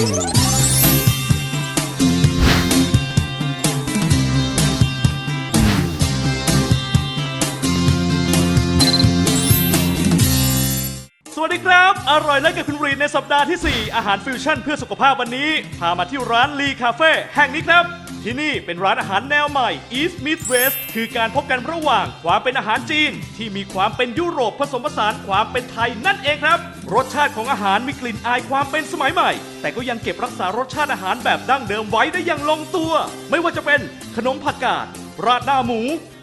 ส วัสดีครับ อร่อยและกับคุณรีนในสัปดาห์ที่ 4 อาหารฟิวชั่นเพื่อสุขภาพวันนี้ พามาที่ร้านลีคาเฟ่แห่งนี้ครับ ที่นี่เป็นร้านอาหารแนวใหม่ East Meet West คือการพบกันระหว่างความเป็นอาหารจีน ที่มีความเป็นยุโรปผสมผสานความเป็นไทยนั่นเองครับ รสชาติของอาหารมีกลิ่นอายความเป็นสมัยใหม่ แต่ก็ยังเก็บรักษารสชาติอาหารแบบดั้งเดิมไว้ได้อย่างลงตัว ไม่ว่าจะเป็นขนมผักกาดราดหน้าหมู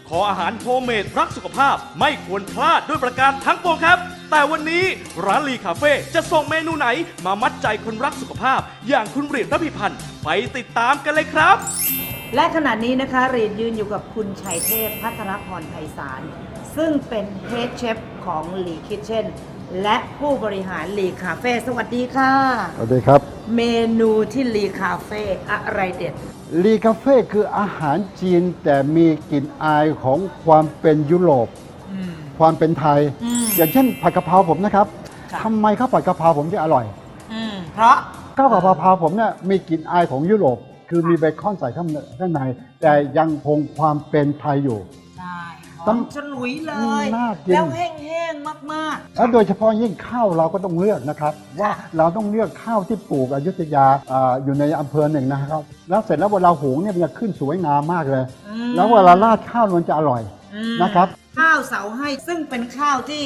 ขออาหารโฮมเมดรักสุขภาพไม่ควรพลาดด้วยประการทั้งปวงครับ แต่วันนี้ร้านลีคาเฟ่จะส่งเมนูไหนมามัดใจคนรักสุขภาพ อย่างคุณเรียนรพิพันธ์ไปติดตามกันเลยครับ และขณะนี้นะคะเรียนยืนอยู่กับคุณชัยเทพพัทรพรไพศาลซึ่งเป็นเฮดเชฟของลีคิทเช่นและผู้บริหารลีคาเฟ่สวัสดีค่ะ สวัสดีครับ เมนูที่ลีคาเฟ่อะไรเด็ด ลีคาเฟ่คืออาหารจีนแต่มีกลิ่นอายของความเป็นยุโรปอืมความเป็นไทย อืม อย่างเช่นผัดกะเพราผมนะครับค่ะ ทำไมข้าวผัดกะเพราผมจะอร่อยอืมเพราะ ข้าวผัดกะเพราผมเนี่ยมีกลิ่นอายของยุโรป คือมีเบคอนใส่ข้างในข้างใน แต่ยังคงความเป็นไทยอยู่ใช่หต้อองมฉลุยเลอืยมน่ากิน แล้วแห้งๆมาก แล้วโดยเฉพาะยิ่งข้าวเราก็ต้องเลือกนะครับ ว่าเราต้องเลือกข้าวที่ปลูกอยุธยาอ่าอยู่ในอำเภอหนึ่งนะครับ แล้วเสร็จแล้วเวลาหุงเนี่ยมันจะขึ้นสวยงามมากเลย อืม แล้วเวลาราดข้าวมันจะอร่อยๆอืมนะครับ ข้าวเสาให้ซึ่งเป็นข้าวที่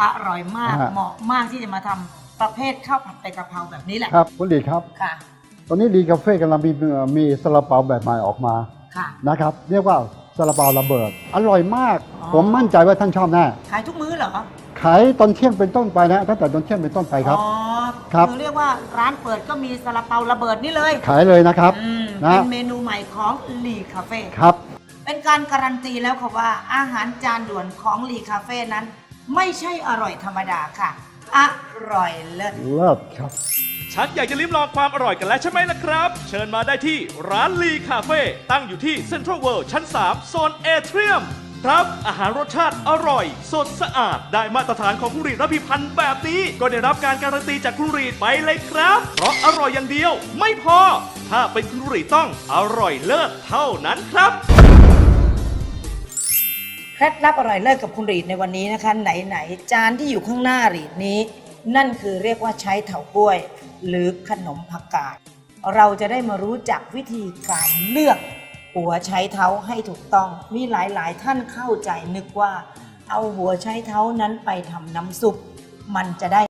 อร่อยมากอ่า เหมาะมากที่จะมาทำประเภทข้าวผัดใบกะเพราแบบนี้แหละครับคุณดีครับ ค่ะตอนนี้ดีคาเฟ่กำลังมีมีซาลาเปาแบบใหม่ออกมาค่ะ นะครับ เรียกว่าซาลาเปาระเบิด อร่อยมาก อ๋อ ผมมั่นใจว่าท่านชอบแน่ขายทุกมื้อเหรอขายตอนเที่ยงเป็นต้นไปนะตั้งแต่ตอนเที่ยงเป็นต้นไปครับ อ๋อครับคือเรียกว่าร้านเปิดก็มีซาลาเปาระเบิดนี่เลยขายเลยนะครับ อืมนะ เป็นเมนูใหม่ของลีคาเฟ่ครับ เป็นการการันตีแล้วค่ะว่าอาหารจานด่วนของลีคาเฟ่นั้น ไม่ใช่อร่อยธรรมดาค่ะ อร่อยเลิศ เลิศครับชักอยากจะลิ้มลองความอร่อยกันแล้วใช่ไหมล่ะครับ เชิญมาได้ที่ร้านลีคาเฟ่ตั้งอยู่ที่เซ็นทรัลเวิลด์ชั้น 3 โซนเอเทียม ครับ อาหารรสชาติอร่อย สดสะอาด ได้มาตรฐานของคุณรีดรพิพันธ์แบบนี้ ก็ได้รับการการันตีจากคุณรีดไปเลยครับ เพราะอร่อยอย่างเดียว ไม่พอ ถ้าเป็นคุณรีดต้องอร่อยเลิศเท่านั้นครับ เคล็ดลับอร่อยเลิศกับคุณรีดในวันนี้นะคะ ไหนๆจานที่อยู่ข้างหน้ารีดนี้ นั่นคือเรียกว่าใช้เถากล้วย หรือขนมผักกาดเราจะได้มารู้จักวิธีการเลือกหัวใช้เท้าให้ถูกต้อง มีหลายๆ ท่านเข้าใจนึกว่า เอาหัวใช้เท้านั้นไปทำน้ำซุป มันจะได้